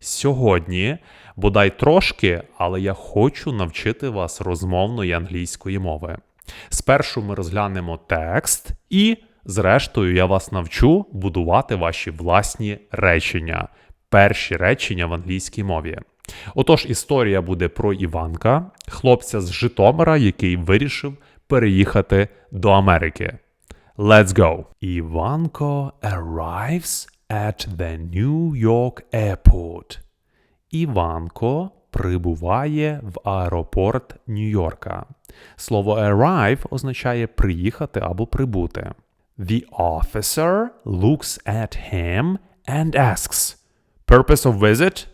Сьогодні, бодай трошки, але я хочу навчити вас розмовної англійської мови. Спершу ми розглянемо текст, і, зрештою, я вас навчу будувати ваші власні речення, перші речення в англійській мові. Отож, історія буде про Іванка, хлопця з Житомира, який вирішив переїхати до Америки. Let's go. Іванко arrives at the New York airport. Іванко прибуває в аеропорт Нью-Йорка. Слово arrive означає приїхати або прибути. The officer looks at him and asks, Purpose of visit?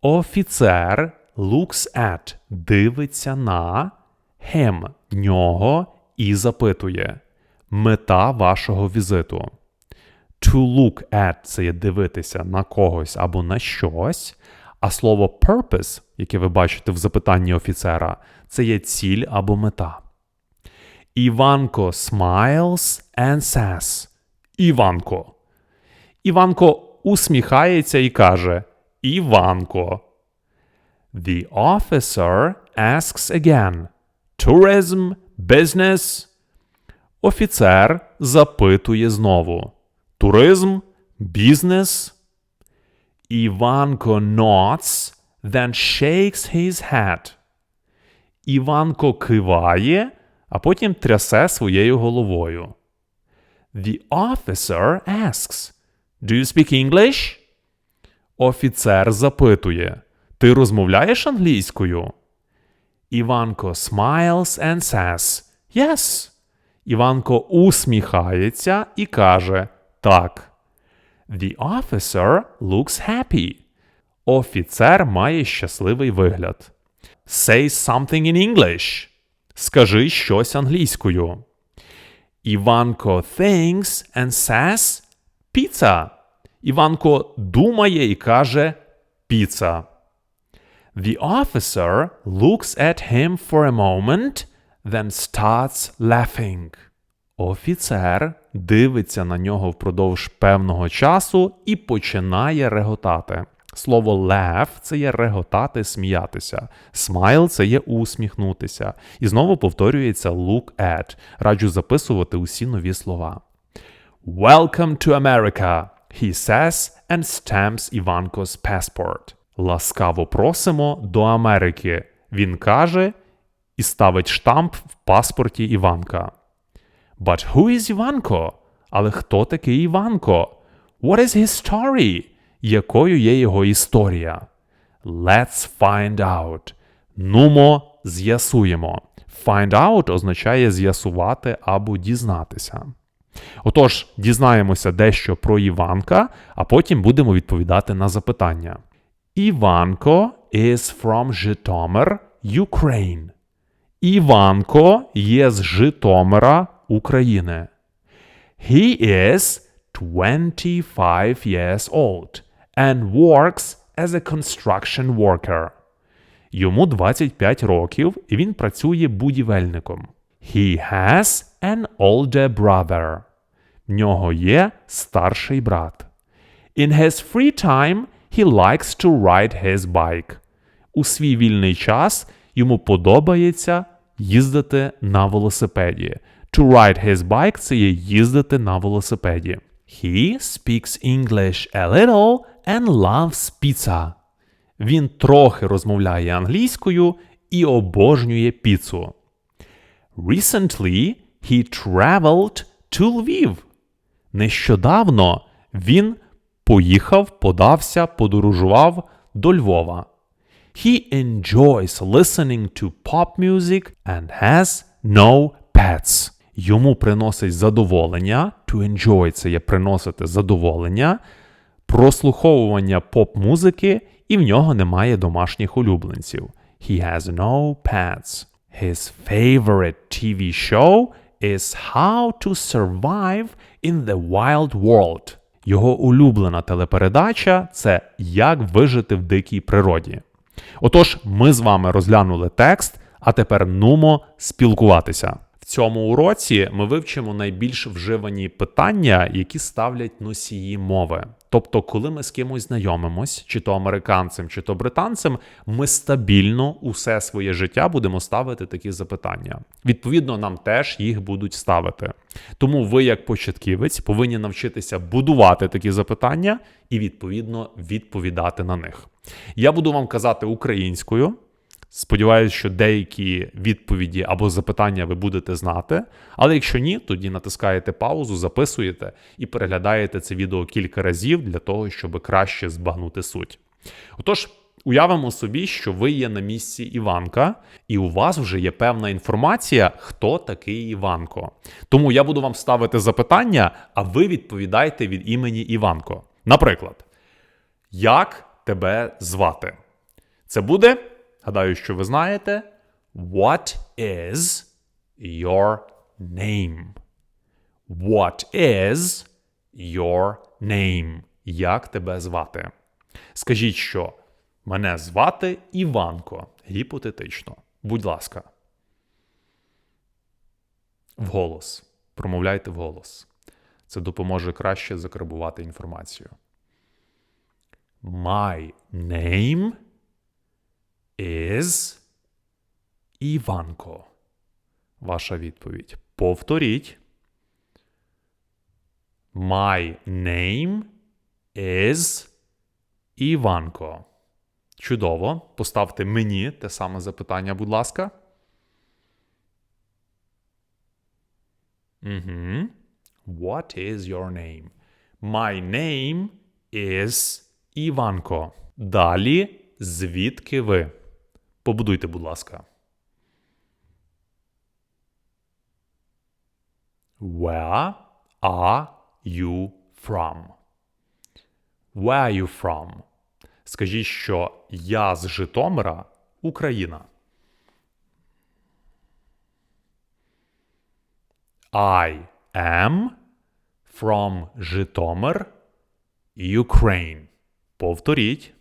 Офіцер looks at дивиться на him нього і запитує Мета вашого візиту. To look at це є дивитися на когось або на щось, а слово purpose, яке ви бачите в запитанні офіцера, це є ціль або мета. Іванко smiles and says. Іванко. Іванко усміхається і каже Іванко. The officer asks again. Tourism, business. Офіцер запитує знову. Туризм, бізнес. Іванко nods, then shakes his head. Іванко киває, а потім трясе своєю головою. The officer asks, Do you speak English? Офіцер запитує, Ти розмовляєш англійською? Іванко smiles and says, Yes. Іванко усміхається і каже Так. The officer looks happy. Офіцер має щасливий вигляд. Say something in English. Скажи щось англійською. Іванко thinks and says pizza. Іванко думає і каже піца. The officer looks at him for a moment, then starts laughing. Офіцер дивиться на нього впродовж певного часу і починає реготати. Слово laugh – це є реготати, сміятися. Smile – це є усміхнутися. І знову повторюється look at. Раджу записувати усі нові слова. Welcome to America, he says and stamps Ivanko's passport. Ласкаво просимо до Америки. Він каже і ставить штамп в паспорті Іванка. But who is Іванко? Але хто такий Іванко? What is his story? Якою є його історія? Let's find out. Нумо з'ясуємо. Find out означає з'ясувати або дізнатися. Отож, дізнаємося дещо про Іванка, а потім будемо відповідати на запитання. Іванко is from Житомир, Ukraine. Іванко є з Житомира, України. He is 25 years old and works as a construction worker. Йому 25 років і він працює будівельником. He has an older brother. В нього є старший брат. In his free time he likes to ride his bike. У свій вільний час йому подобається їздити на велосипеді. To ride his bike – це є їздити на велосипеді. He speaks English a little and loves pizza. Він трохи розмовляє англійською і обожнює піцу. Recently he traveled to Lviv. Нещодавно він поїхав, подався, подорожував до Львова. He enjoys listening to pop music and has no pets. Йому приносить задоволення. To enjoy – це є приносити задоволення, прослуховування поп-музики, і в нього немає домашніх улюбленців. He has no pets. His favorite TV show is How to Survive in the Wild World. Його улюблена телепередача це Як вижити в дикій природі. Отож, ми з вами розглянули текст, а тепер нумо спілкуватися. Цьому уроці ми вивчимо найбільш вживані питання, які ставлять носії мови. Тобто, коли ми з кимось знайомимось, чи то американцем, чи то британцем, ми стабільно усе своє життя будемо ставити такі запитання. Відповідно, нам теж їх будуть ставити. Тому ви, як початківець, повинні навчитися будувати такі запитання і, відповідно, відповідати на них. Я буду вам казати українською. Сподіваюсь, що деякі відповіді або запитання ви будете знати. Але якщо ні, тоді натискаєте паузу, записуєте і переглядаєте це відео кілька разів для того, щоб краще збагнути суть. Отож, уявимо собі, що ви є на місці Іванка, і у вас вже є певна інформація, хто такий Іванко. Тому я буду вам ставити запитання, а ви відповідаєте від імені Іванко. Наприклад, як тебе звати? Це буде. Гадаю, що ви знаєте. What is your name? What is your name? Як тебе звати? Скажіть, що мене звати Іванко. Гіпотетично. Будь ласка. Вголос. Промовляйте вголос. Це допоможе краще закарбувати інформацію. My name is Іванко. Ваша відповідь. Повторіть. My name is Іванко. Чудово. Поставте мені те саме запитання, будь ласка. Угу. What is your name? My name is Іванко. Далі звідки ви? Побудуйте, будь ласка. Where are you from? Where are you from? Скажіть, що я з Житомира, Україна. I am from Житомир, Ukraine. Повторіть.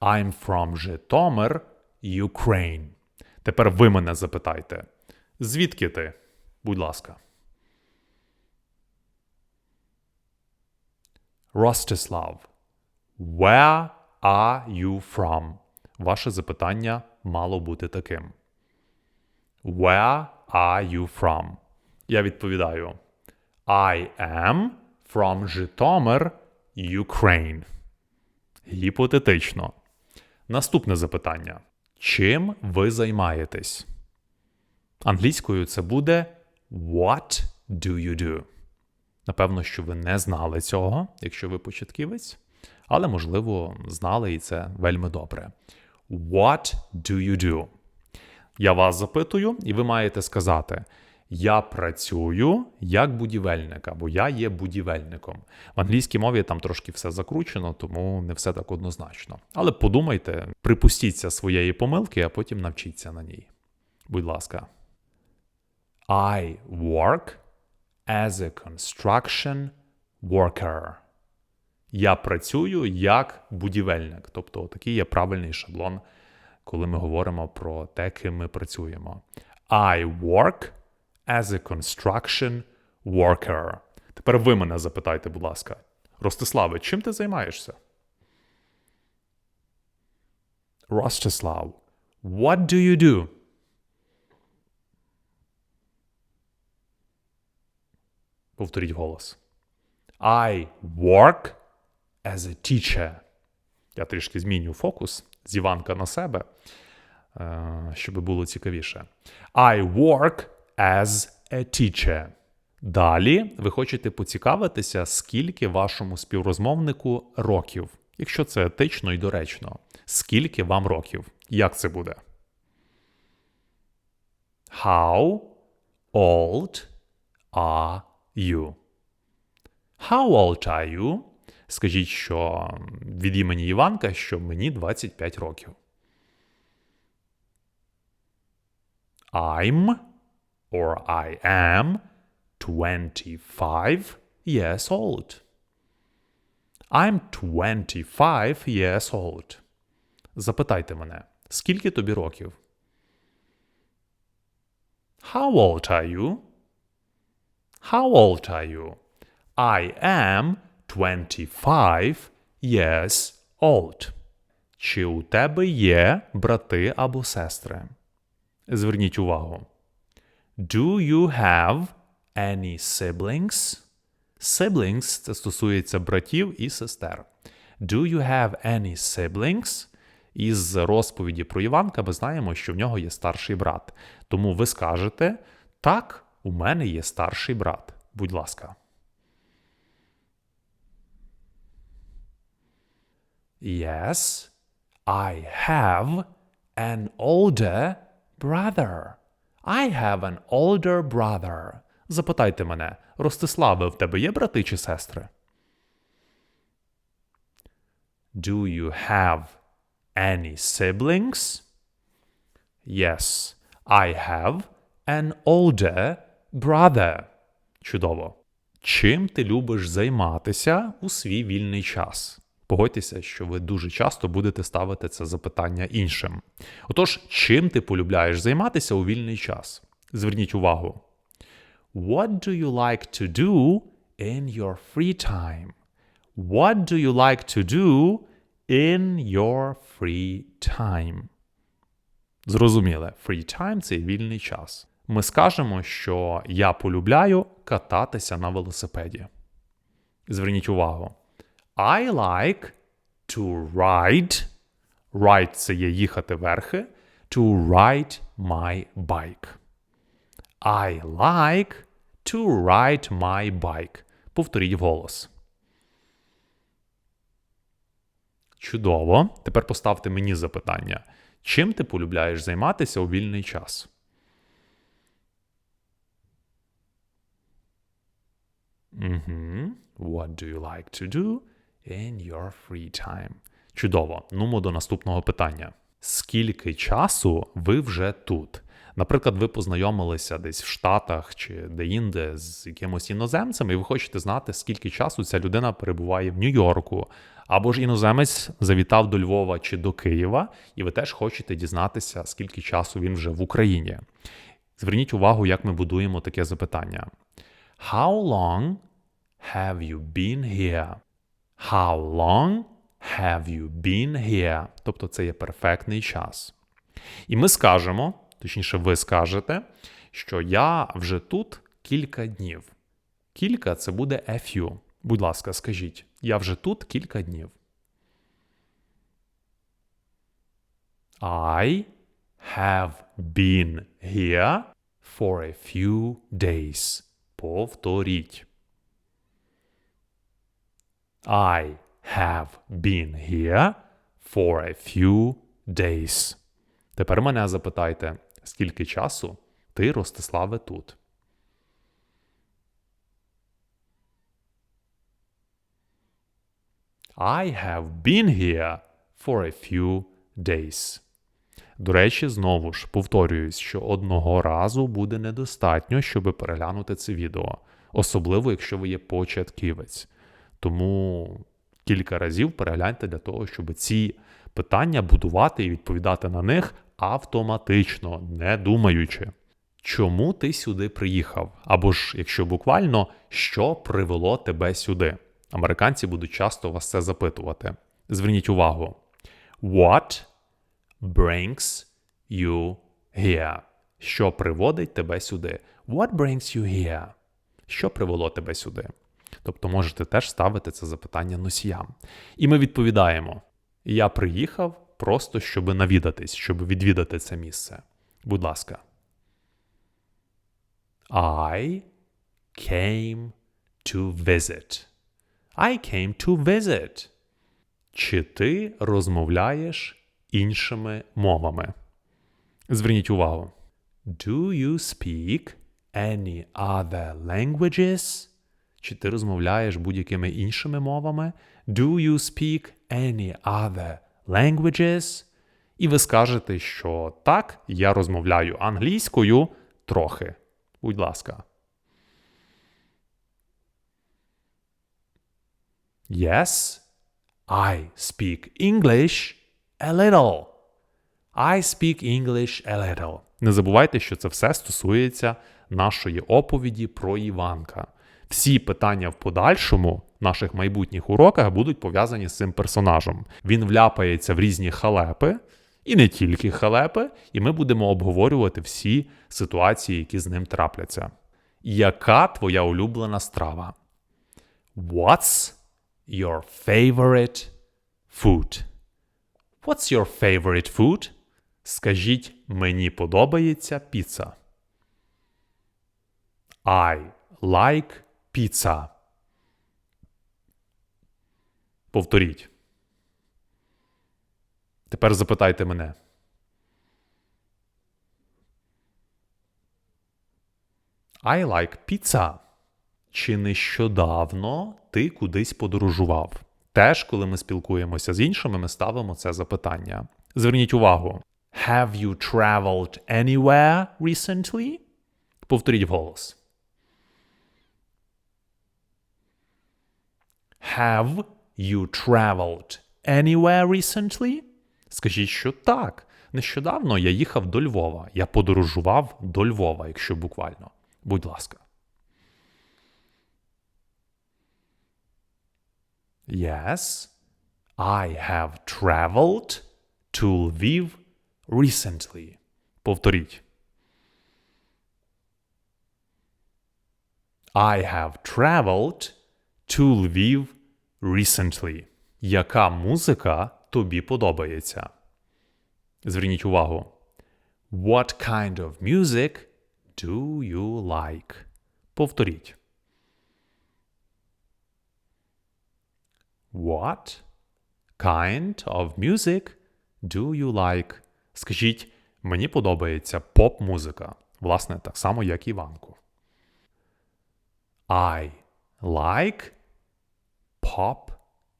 I'm from Житомир, Ukraine. Тепер ви мене запитайте. Звідки ти? Будь ласка. Rostislav. Where are you from? Ваше запитання мало бути таким. Where are you from? Я відповідаю. I am from Житомир, Ukraine. Гіпотетично. Наступне запитання. Чим ви займаєтесь? Англійською це буде What do you do? Напевно, що ви не знали цього, якщо ви початківець, але, можливо, знали і це вельми добре. What do you do? Я вас запитую, і ви маєте сказати: Я працюю як будівельник, або я є будівельником. В англійській мові там трошки все закручено, тому не все так однозначно. Але подумайте, припустіться своєї помилки, а потім навчіться на ній. Будь ласка. I work as a construction worker. Я працюю як будівельник. Тобто, такий є правильний шаблон, коли ми говоримо про те, ким ми працюємо. I work as a construction worker. Тепер ви мене запитайте, будь ласка. Ростиславе, чим ти займаєшся? Rostislav, what do you do? Повторіть голос. I work as a teacher. Я трішки зміню фокус з Іванка на себе, щоб було цікавіше. I work as a teacher. Далі ви хочете поцікавитися, скільки вашому співрозмовнику років, якщо це етично і доречно. Скільки вам років? Як це буде? How old are you? How old are you? Скажіть, що від імені Іванка, що мені 25 років. I'm or I am 25 years old. I'm 25 years old. Запитайте мене, скільки тобі років? How old are you? How old are you? I am 25 years old. Чи у тебе є брати або сестри? Зверніть увагу. Do you have any siblings? Siblings – це стосується братів і сестер. Do you have any siblings? Із розповіді про Іванка ми знаємо, що в нього є старший брат. Тому ви скажете: так, у мене є старший брат. Будь ласка. Yes, I have an older brother. I have an older brother. Запитайте мене, Ростиславе, в тебе є брати чи сестри? Do you have any siblings? Yes, I have an older brother. Чудово. Чим ти любиш займатися у свій вільний час? Погодьтеся, що ви дуже часто будете ставити це запитання іншим. Отож, чим ти полюбляєш займатися у вільний час? Зверніть увагу. What do you like to do in your free time? What do you like to do in your free time? Зрозуміле, free time – це вільний час. Ми скажемо, що я полюбляю кататися на велосипеді. Зверніть увагу. I like to ride. Ride – це є їхати верхи. To ride my bike. I like to ride my bike. Повторіть голос. Чудово. Тепер поставте мені запитання. Чим ти полюбляєш займатися у вільний час? Угу. What do you like to do in your free time? Чудово. Нумо до наступного питання. Скільки часу ви вже тут? Наприклад, ви познайомилися десь в Штатах чи де-інде з якимось іноземцем, і ви хочете знати, скільки часу ця людина перебуває в Нью-Йорку, або ж іноземець завітав до Львова чи до Києва, і ви теж хочете дізнатися, скільки часу він вже в Україні. Зверніть увагу, як ми будуємо таке запитання. How long have you been here? How long have you been here? Тобто це є перфектний час. І ми скажемо, точніше, ви скажете, що я вже тут кілька днів. Кілька це буде a few. Будь ласка, скажіть, я вже тут кілька днів. I have been here for a few days. Повторіть. I have been here for a few days. Тепер мене запитайте, скільки часу ти, Ростиславе, тут? I have been here for a few days. До речі, знову ж повторююсь, що одного разу буде недостатньо, щоб переглянути це відео, особливо якщо ви є початківець. Тому кілька разів перегляньте для того, щоб ці питання будувати і відповідати на них автоматично, не думаючи. Чому ти сюди приїхав? Або ж, якщо буквально, що привело тебе сюди? Американці будуть часто вас це запитувати. Зверніть увагу. What brings you here? Що приводить тебе сюди? What brings you here? Що привело тебе сюди? Тобто можете теж ставити це запитання носіям. І ми відповідаємо: Я приїхав просто, щоб навідатись, щоб відвідати це місце. Будь ласка. I came to visit. I came to visit. Чи ти розмовляєш іншими мовами? Зверніть увагу. Do you speak any other languages? Чи ти розмовляєш будь-якими іншими мовами? Do you speak any other languages? І ви скажете, що так, я розмовляю англійською трохи. Будь ласка. Yes, I speak English a little. I speak English a little. Не забувайте, що це все стосується нашої оповіді про Іванка. Всі питання в подальшому наших майбутніх уроках будуть пов'язані з цим персонажем. Він вляпається в різні халепи, і не тільки халепи, і ми будемо обговорювати всі ситуації, які з ним трапляться. Яка твоя улюблена страва? What's your favorite food? What's your favorite food? Скажіть, мені подобається піца. I like pizza. Повторіть. Тепер запитайте мене. I like pizza. Чи нещодавно ти кудись подорожував? Теж, коли ми спілкуємося з іншими, ми ставимо це запитання. Зверніть увагу. Have you traveled anywhere recently? Повторіть голос. Have you traveled anywhere recently? Скажіть, що так. Нещодавно я їхав до Львова. Я подорожував до Львова, якщо буквально. Будь ласка. Yes, I have traveled to Lviv recently. Повторіть. I have traveled to Lviv recently. Яка музика тобі подобається? Зверніть увагу. What kind of music do you like? Повторіть. What kind of music do you like? Скажіть, мені подобається поп-музика. Власне, так само, як Іванку. I like pop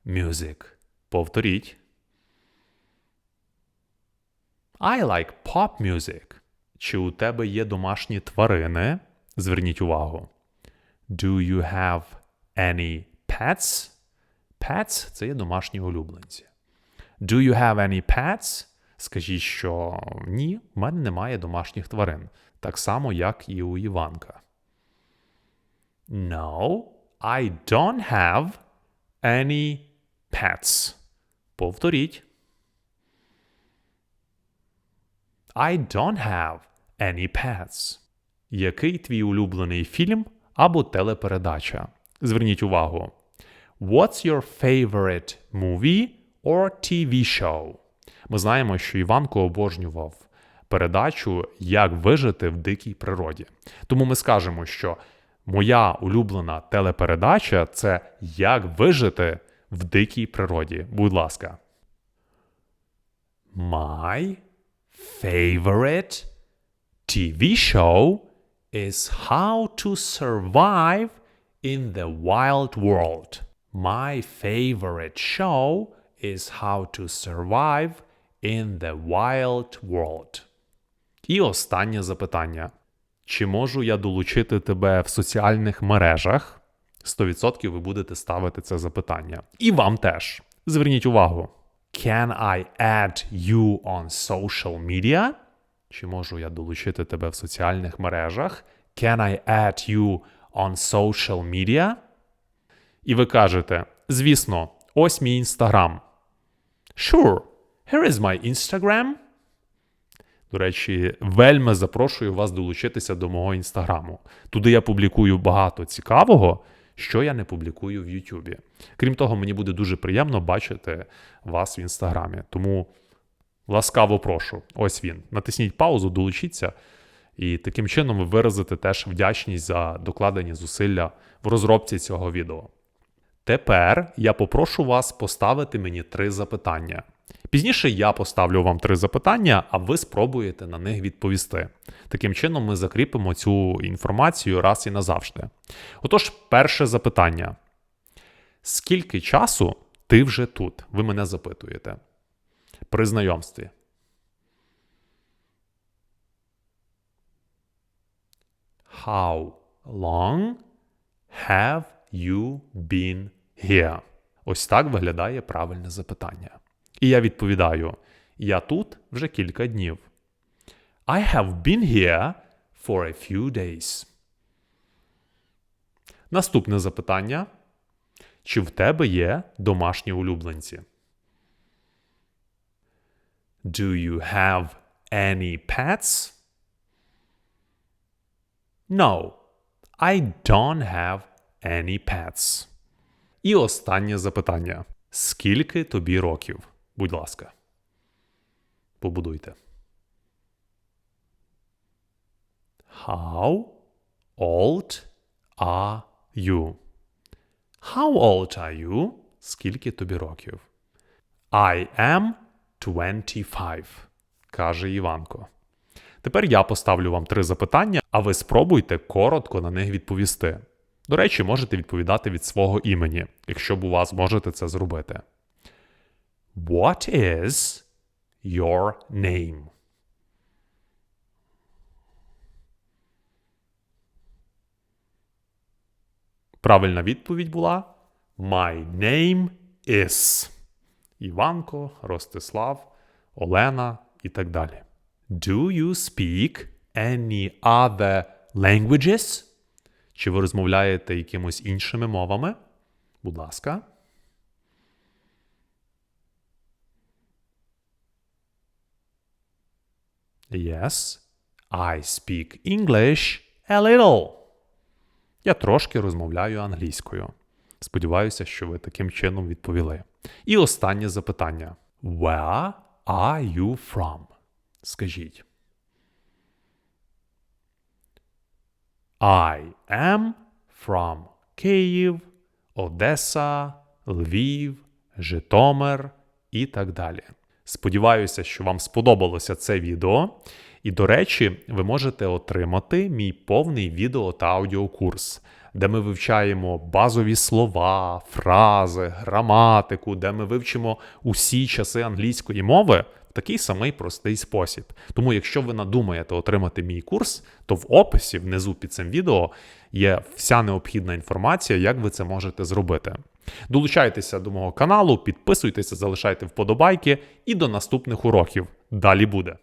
music. Повторіть. I like pop music. Чи у тебе є домашні тварини? Зверніть увагу. Do you have any pets? Pets – це є домашні улюбленці. Do you have any pets? Скажіть, що ні, в мене немає домашніх тварин. Так само, як і у Іванка. No, I don't have any pets. Повторіть. I don't have any pets. Який твій улюблений фільм або телепередача? Зверніть увагу. What's your favorite movie or TV show? Ми знаємо, що Іванко обожнював передачу Як вижити в дикій природі. Тому ми скажемо, що моя улюблена телепередача це Як вижити в дикій природі. Будь ласка. My favorite TV show is How to Survive in the Wild World. My favorite show is How to Survive in the Wild World. І останнє запитання. Чи можу я долучити тебе в соціальних мережах? 100% ви будете ставити це запитання. І вам теж. Зверніть увагу. Can I add you on social media? Чи можу я долучити тебе в соціальних мережах? Can I add you on social media? І ви кажете: звісно, ось мій інстаграм. Sure, here is my Instagram. До речі, вельми запрошую вас долучитися до мого інстаграму. Туди я публікую багато цікавого, що я не публікую в Ютубі. Крім того, мені буде дуже приємно бачити вас в інстаграмі. Тому ласкаво прошу. Ось він. Натисніть паузу, долучіться. І таким чином ви виразите теж вдячність за докладені зусилля в розробці цього відео. Тепер я попрошу вас поставити мені три запитання. Пізніше я поставлю вам три запитання, а ви спробуєте на них відповісти. Таким чином, ми закріпимо цю інформацію раз і назавжди. Отож, перше запитання: скільки часу ти вже тут? Ви мене запитуєте при знайомстві. How long have you been here? Ось так виглядає правильне запитання. І я відповідаю: я тут вже кілька днів. I have been here for a few days. Наступне запитання. Чи в тебе є домашні улюбленці? Do you have any pets? No, I don't have any pets. І останнє запитання. Скільки тобі років? Будь ласка. Побудуйте. How old are you? How old are you? Скільки тобі років? I am 25, каже Іванко. Тепер я поставлю вам три запитання, а ви спробуйте коротко на них відповісти. До речі, можете відповідати від свого імені, якщо б у вас можете це зробити. What is your name? Правильна відповідь була My name is Іванко, Ростислав, Олена і так далі. Do you speak any other languages? Чи ви розмовляєте якимось іншими мовами? Будь ласка. Yes, I speak English a little. Я трошки розмовляю англійською. Сподіваюся, що ви таким чином відповіли. І останнє запитання: Where are you from? Скажіть. I am from Київ, Одеса, Львів, Житомир і так далі. Сподіваюся, що вам сподобалося це відео. І, до речі, ви можете отримати мій повний відео та аудіокурс, де ми вивчаємо базові слова, фрази, граматику, де ми вивчимо усі часи англійської мови в такий самий простий спосіб. Тому, якщо ви надумаєте отримати мій курс, то в описі внизу під цим відео є вся необхідна інформація, як ви це можете зробити. Долучайтеся до мого каналу, підписуйтеся, залишайте вподобайки і до наступних уроків. Далі буде.